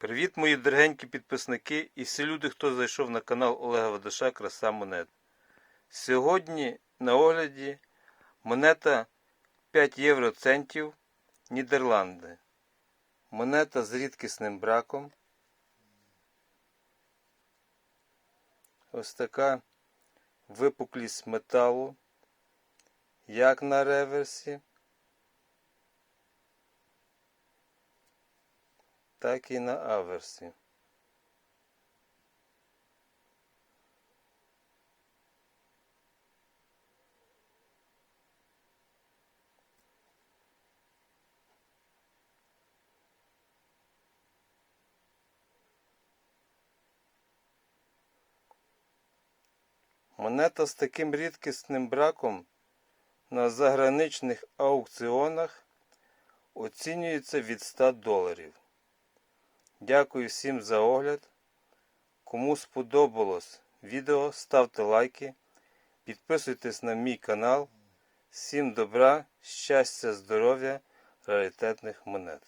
Привіт, мої дорогенькі підписники і всі люди, хто зайшов на канал Олега Вадиша Краса Монет. Сьогодні на огляді монета 5 євроцентів Нідерланди. Монета з рідкісним браком. Ось така випуклість металу, як на реверсі, так і на аверсі. Монета з таким рідкісним браком на заграничних аукціонах оцінюється від 100 доларів. Дякую всім за огляд. Кому сподобалось відео, ставте лайки, підписуйтесь на мій канал. Всім добра, щастя, здоров'я, раритетних монет.